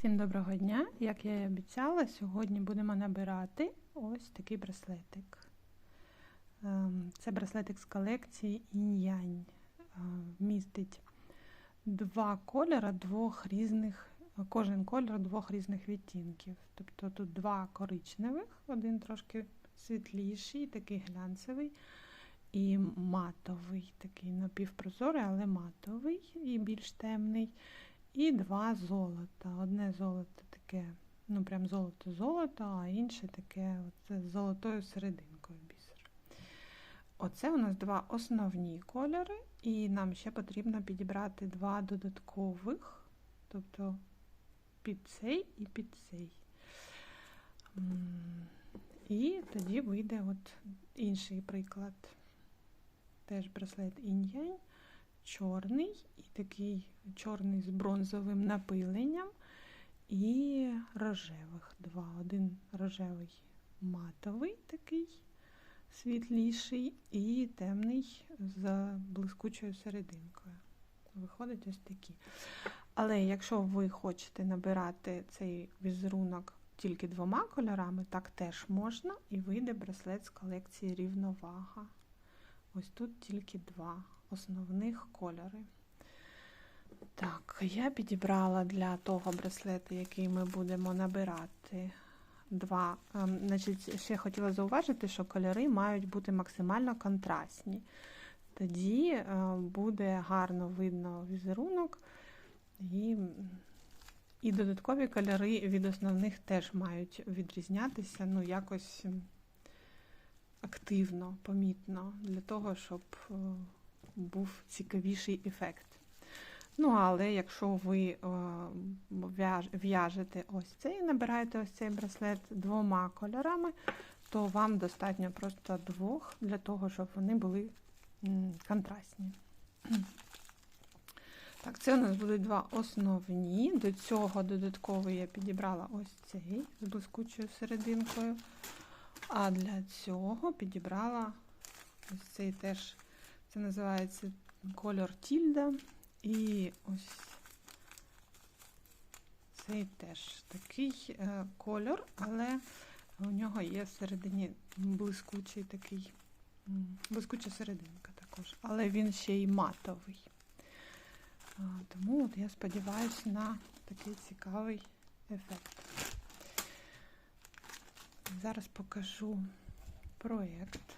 Всім доброго дня! Як я і обіцяла, сьогодні будемо набирати ось такий браслетик. Ем, Це браслетик з колекції інь-янь. Е, Містить два кольори двох різних, кожен кольор двох різних відтінків. Тобто тут два коричневих, один трошки світліший, такий глянцевий, і матовий, такий напівпрозорий, але матовий і більш темний. І два золота. Одне золото таке, ну прям золото-золото, а інше таке оце з золотою серединкою бісер. Оце у нас два основні кольори, і нам ще потрібно підібрати два додаткових, тобто під цей і під цей. І тоді вийде от інший приклад. Теж браслет інь-янь чорний і такий чорний з бронзовим напиленням, і рожевих два. Один рожевий матовий такий світліший, і темний з блискучою серединкою. Виходить ось такі. Але якщо ви хочете набирати цей візерунок тільки двома кольорами, так теж можна, і вийде браслет з колекції рівновага. Ось тут тільки два основних кольори. Так, я підібрала для того браслету, який ми будемо набирати два. Ем, значить, Ще хотіла зауважити, що кольори мають бути максимально контрастні. Тоді е, буде гарно видно візерунок, і і додаткові кольори від основних теж мають відрізнятися, ну, якось активно, помітно, для того, щоб е, був цікавіший ефект. Ну, але якщо ви е, в'яжете ось цей, набираєте ось цей браслет двома кольорами, то вам достатньо просто двох для того, щоб вони були контрастні. Так, це у нас будуть два основні. До цього додатково я підібрала ось цей з блискучою серединкою. А для цього підібрала ось цей теж, це називається кольор Тільда. І ось цей теж такий е, кольор, але у нього є всередині блискучий такий, блискуча серединка також, але він ще й матовий. Тому от я сподіваюся на такий цікавий ефект. Зараз покажу проєкт.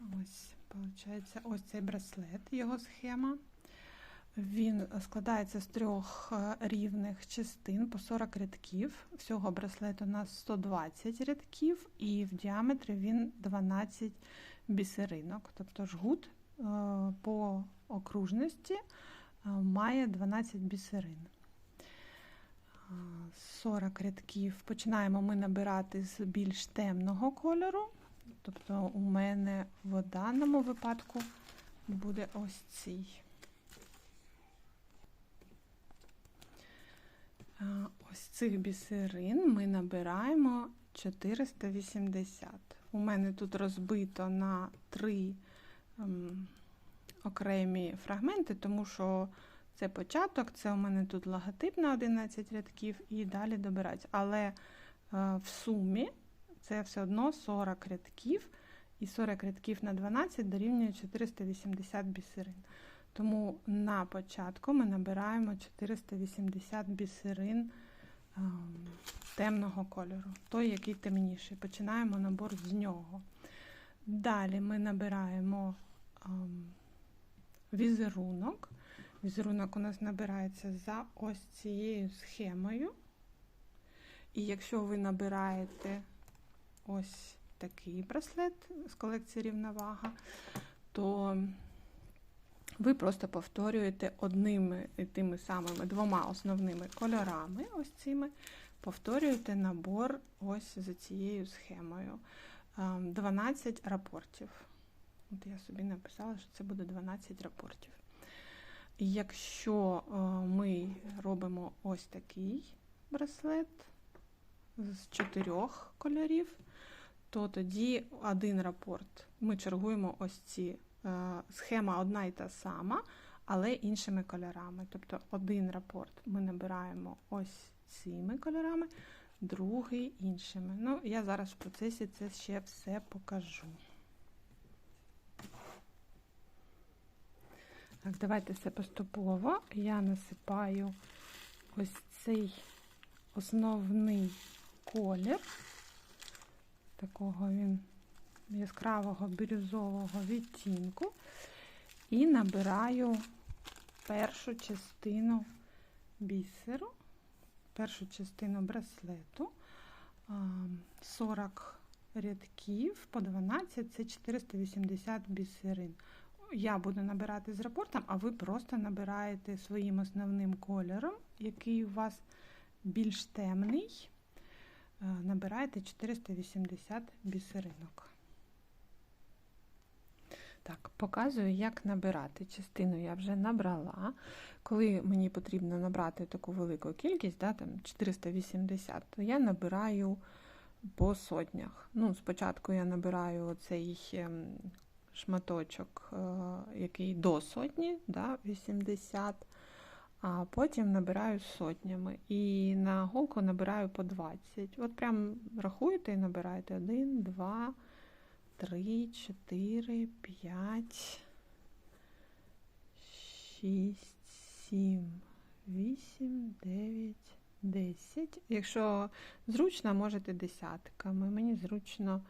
Ось, виходить, ось цей браслет, його схема. Він складається з трьох е, рівних частин по 40 рядків. Всього браслет у нас 120 рядків, і в діаметрі він 12 бісеринок. Тобто жгут е, по окружності е, має 12 бісерин. 40 рядків починаємо ми набирати з більш темного кольору. Тобто у мене в даному випадку буде ось цей. Ось цих бісерин ми набираємо 480. У мене тут розбито на три ем, окремі фрагменти, тому що це початок, це у мене тут логотип на 11 рядків і далі добирається. Але е, в сумі це все одно 40 рядків, і 40 рядків на 12 дорівнює 480 бісерин. Тому на початку ми набираємо 480 бісерин е, темного кольору, той, який темніший. Починаємо набор з нього. Далі ми набираємо е, візерунок. Візерунок у нас набирається за ось цією схемою. І якщо ви набираєте ось такий браслет з колекції рівновага, то ви просто повторюєте одними тими самими двома основними кольорами, ось цими, повторюєте набор ось за цією схемою. 12 ем, рапортів. От я собі написала, що це буде 12 рапортів. Якщо е, ми робимо ось такий браслет з чотирьох кольорів, то тоді один рапорт ми чергуємо ось ці е, схема одна і та сама, але іншими кольорами. Тобто один рапорт ми набираємо ось цими кольорами, другий іншими. Ну, я зараз в процесі це ще все покажу. Так, давайте все поступово. Я насипаю ось цей основний колір. Такого він яскравого бірюзового відтінку. І набираю першу частину бісеру, першу частину браслету. 40 рядків по 12 це 480 бісерин. Я буду набирати з рапортом, а ви просто набираєте своїм основним кольором, який у вас більш темний. Набираєте 480 бісеринок. Так, показую, як набирати. Частину я вже набрала. Коли мені потрібно набрати таку велику кількість, да, там 480, то я набираю по сотнях. Ну, Спочатку я набираю оцей ем, шматочок, е, який до сотні, да, 80, а потім набираю сотнями. І на голку набираю по 20. От прям рахуєте і набираєте 1, 2, 3, 4, 5, 6, 7, 8, 9, 10. Якщо зручно, можете десятками. Мені зручно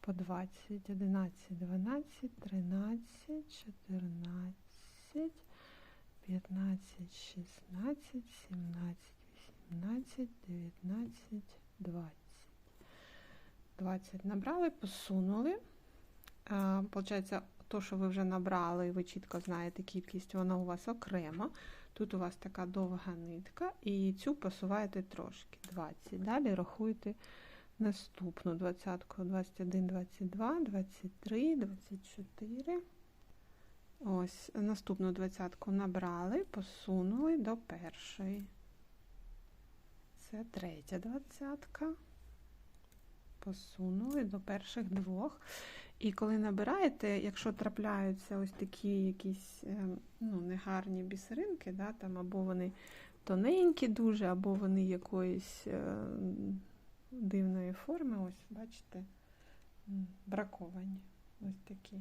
по 20, 11, 12, 13, 14, 15, 16, 17, 18, 19, 20. 20 набрали, посунули. Получається, то, що ви вже набрали, ви чітко знаєте кількість, вона у вас окремо. Тут у вас така довга нитка, і цю посуваєте трошки 20. Далі рахуйте наступну 20, 21, 22, 23, 24. Ось, наступну двадцятку набрали, посунули до першої. Це третя двадцятка. Посунули до перших двох. І коли набираєте, якщо трапляються ось такі якісь ну, негарні бісеринки, да, там, або вони тоненькі дуже, або вони якоїсь е, дивної форми, ось, бачите, браковані. Ось такі.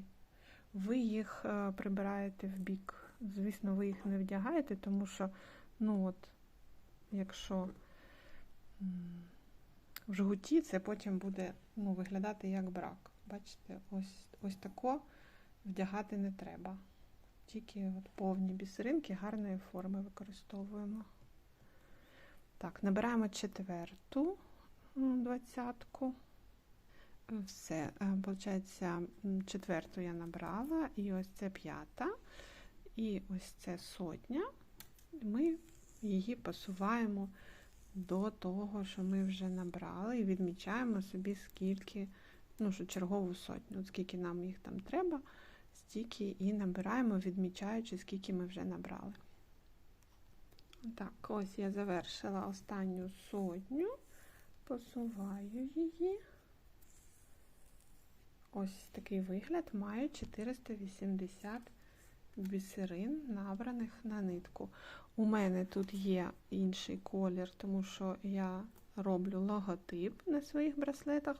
Ви їх е, прибираєте в бік. Звісно, ви їх не вдягаєте, тому що, ну от, якщо в жгуті, це потім буде ну, виглядати як брак. Бачите, ось ось тако вдягати не треба. Тільки от повні бісеринки гарної форми використовуємо. Так, набираємо четверту двадцятку. Все, виходить, четверту я набрала, і ось це п'ята, і ось це сотня. Ми її посуваємо до того, що ми вже набрали, і відмічаємо собі, скільки ну, що чергову сотню. От скільки нам їх там треба, стільки і набираємо, відмічаючи, скільки ми вже набрали. Так, ось я завершила останню сотню, посуваю її. Ось такий вигляд має 480 бісерин, набраних на нитку. У мене тут є інший колір, тому що я роблю логотип на своїх браслетах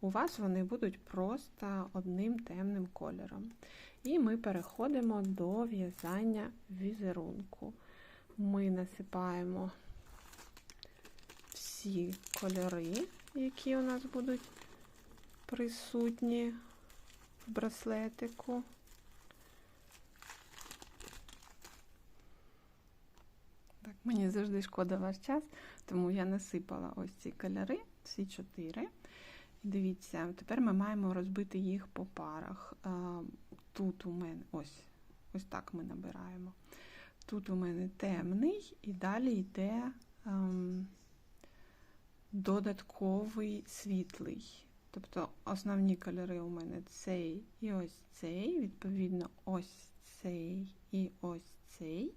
у вас вони будуть просто одним темним кольором. І ми переходимо до в'язання візерунку. Ми насипаємо всі кольори, які у нас будуть присутні в браслетику. Так, Мені завжди шкода ваш час, тому я насипала ось ці кольори, всі чотири. Дивіться, тепер ми маємо розбити їх по парах. Тут у мене ось ось так ми набираємо. Тут у мене темний, і далі йде ем, додатковий світлий. Тобто основні кольори у мене цей і ось цей, відповідно, ось цей і ось цей.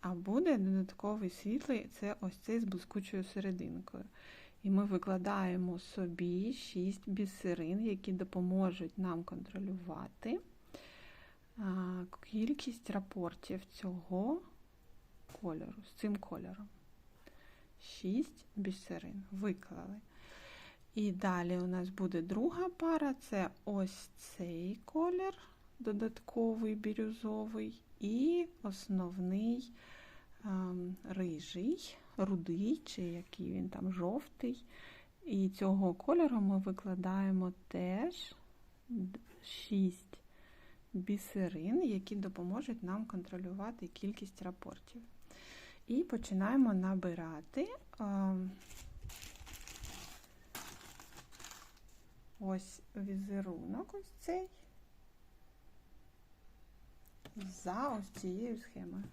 А буде додатковий світлий це ось цей з блискучою серединкою. І ми викладаємо собі 6 бісерин, які допоможуть нам контролювати кількість рапортів цього кольору, з цим кольором. 6 бісерин виклали. І далі у нас буде друга пара це ось цей колір, додатковий бірюзовий, і основний ем, рижий, рудий, чи який він там жовтий. І цього кольору ми викладаємо теж 6 бісерин, які допоможуть нам контролювати кількість рапортів. І починаємо набирати. ем, Ось візерунок ось цей за ось цією схемою.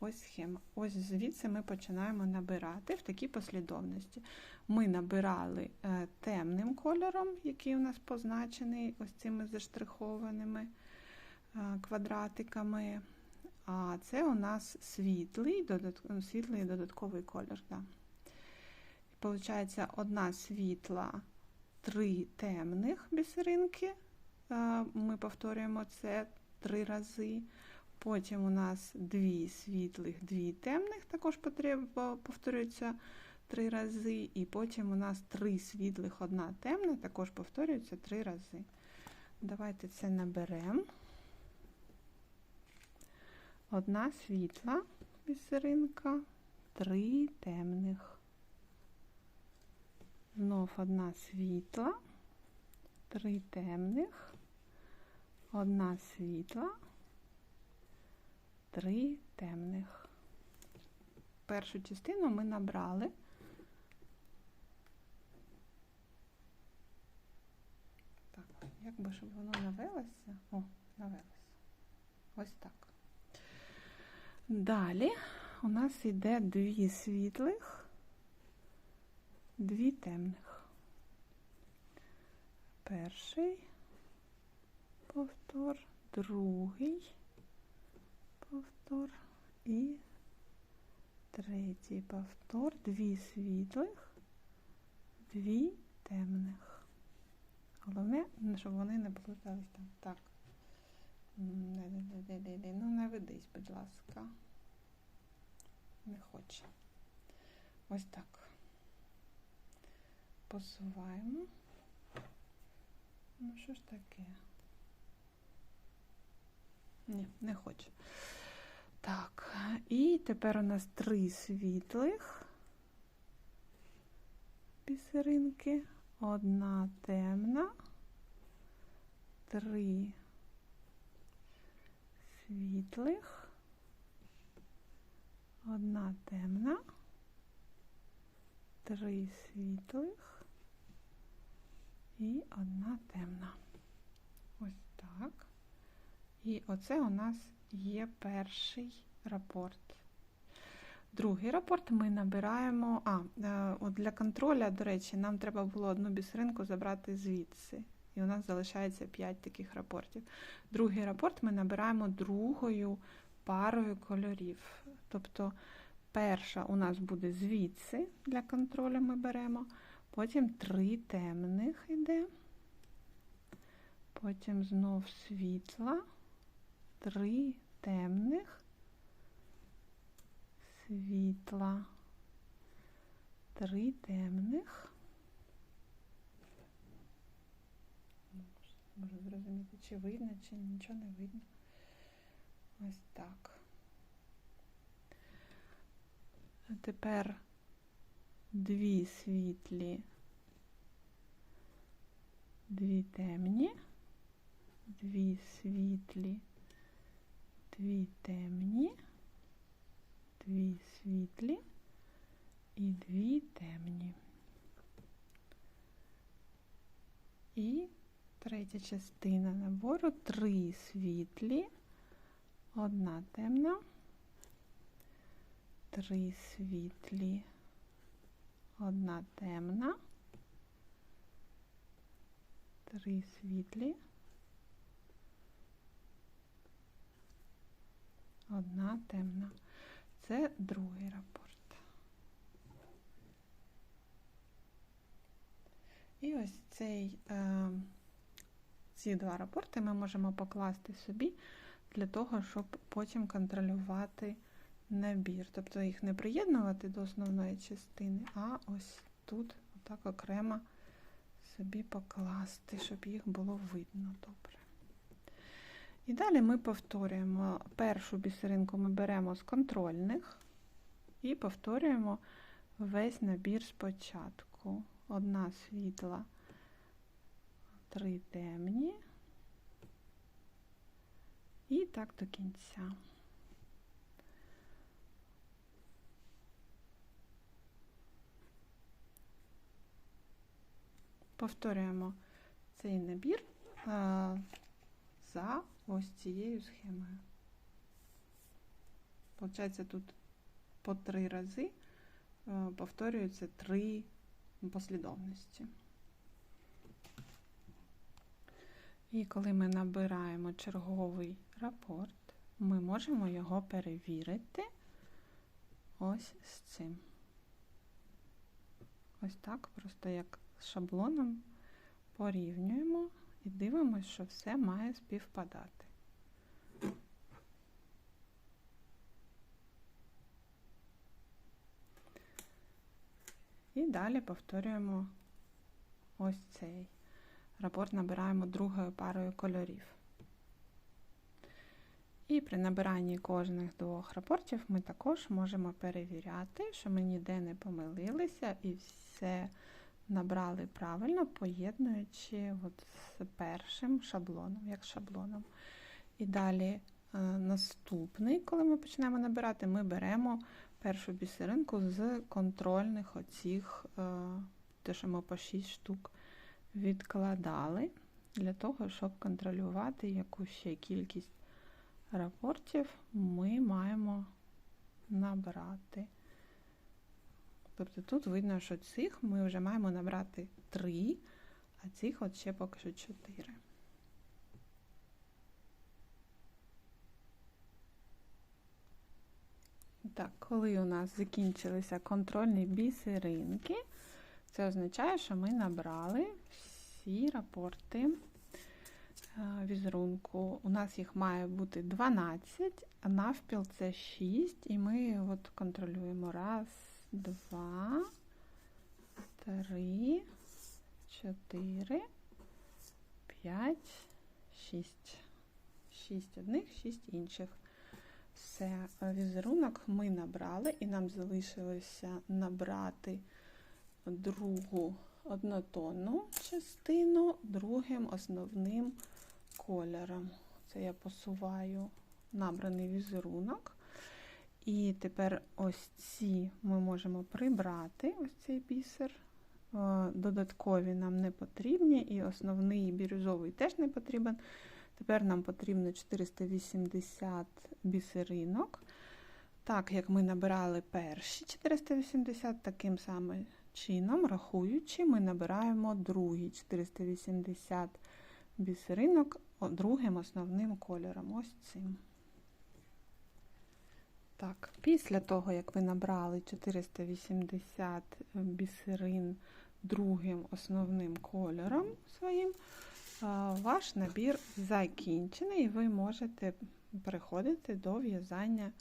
Ось схема. Ось звідси ми починаємо набирати в такій послідовності. Ми набирали е, темним кольором, який у нас позначений ось цими заштрихованими е, квадратиками. А це у нас світлий, світлий додатковий колір. Да. Получається, одна світла три темних бісеринки. Ми повторюємо це три рази. Потім у нас дві світлих, дві темних, також повторюються три рази. І потім у нас три світлих, одна темна, також повторюється три рази. Давайте це наберемо. Одна світла бісеринка, три темних. Знов одна світла, три темних, одна світла, три темних. Першу частину ми набрали. Так, як би, щоб воно навелося? О, навелося. Ось так. Далі у нас йде дві світлих дві темних. Перший повтор, другий повтор і третій повтор, дві світлих, дві темних. Головне, щоб вони не плутались там. Так. Ну, не ведись, будь ласка. Не хоче. Ось так посуваємо. Ну, що ж таке? Ні, не хочу. Так, і тепер у нас три світлих бісеринки, одна темна, три світлих, одна темна, три світлих і одна темна. Ось так. І оце у нас є перший рапорт. Другий рапорт ми набираємо. А, е, от для контроля, до речі, нам треба було одну бісеринку забрати звідси. І у нас залишається 5 таких рапортів. Другий рапорт ми набираємо другою парою кольорів. Тобто перша у нас буде звідси для контролю ми беремо. Потім три темних йде, потім знов світла, три темних, світла, три темних. Можу зрозуміти, чи видно, чи нічого не видно. Ось так. А тепер дві світлі, дві темні, дві світлі, дві темні, дві світлі. І дві темні. І третя частина набору. Три світлі, одна темна, три світлі одна темна, три світлі, одна темна. Це другий рапорт. І ось цей, е, ці два рапорти ми можемо покласти собі для того, щоб потім контролювати набір. Тобто їх не приєднувати до основної частини, а ось тут отак окремо собі покласти, щоб їх було видно добре. І далі ми повторюємо першу бісеринку ми беремо з контрольних і повторюємо весь набір спочатку. Одна світла, три темні. І так до кінця. Повторюємо цей набір за ось цією схемою. Получається, тут по три рази повторюються три послідовності. І коли ми набираємо черговий рапорт, ми можемо його перевірити ось з цим. Ось так, просто як з шаблоном порівнюємо і дивимося, що все має співпадати. І далі повторюємо ось цей рапорт набираємо другою парою кольорів. І при набиранні кожних двох рапортів ми також можемо перевіряти, що ми ніде не помилилися і все набрали правильно, поєднуючи от з першим шаблоном, як шаблоном. І далі е, наступний, коли ми почнемо набирати, ми беремо першу бісеринку з контрольних оцих, е, те, що ми по 6 штук відкладали для того, щоб контролювати, яку ще кількість рапортів ми маємо набрати. Тобто тут видно, що цих ми вже маємо набрати 3, а цих от ще поки що 4. Так, коли у нас закінчилися контрольні бісеринки, це означає, що ми набрали всі рапорти е, візерунку. У нас їх має бути 12, а навпіл це 6, і ми от контролюємо. Раз, два, три, чотири, п'ять, шість. Шість одних, шість інших. Все, візерунок ми набрали, і нам залишилося набрати другу однотонну частину другим основним кольором. Це я посуваю набраний візерунок. І тепер ось ці ми можемо прибрати, ось цей бісер. Додаткові нам не потрібні, і основний бірюзовий теж не потрібен. Тепер нам потрібно 480 бісеринок. Так, як ми набирали перші 480, таким самим чином, рахуючи, ми набираємо другі 480 бісеринок другим основним кольором. Ось цим. Так, Після того, як ви набрали 480 бісерин другим основним кольором своїм, ваш набір закінчений, і ви можете переходити до в'язання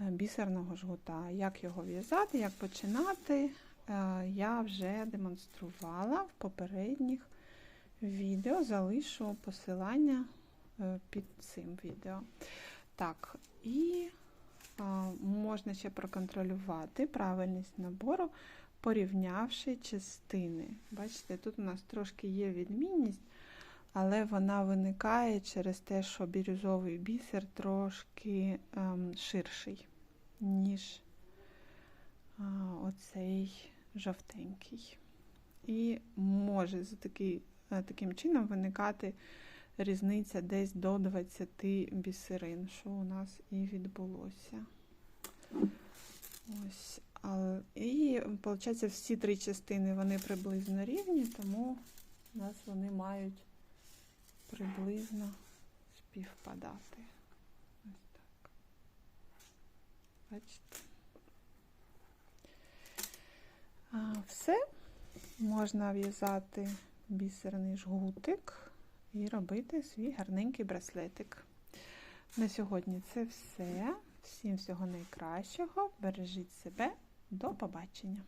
е, бісерного жгута. Як його в'язати, як починати, е, я вже демонструвала в попередніх відео, залишу посилання е, під цим відео. Так, і можна ще проконтролювати правильність набору, порівнявши частини. Бачите, тут у нас трошки є відмінність але вона виникає через те, що бірюзовий бісер трошки ем, ширший, ніж оцей жовтенький. І може за такий, е, таким чином виникати різниця десь до 20 бісерин, що у нас і відбулося. Ось. І, виходить, всі три частини вони приблизно рівні, тому у нас вони мають приблизно співпадати. Ось так. Бачите? Все. Можна в'язати бісерний жгутик і робити свій гарненький браслетик. На сьогодні це все. Всім всього найкращого. Бережіть себе. До побачення!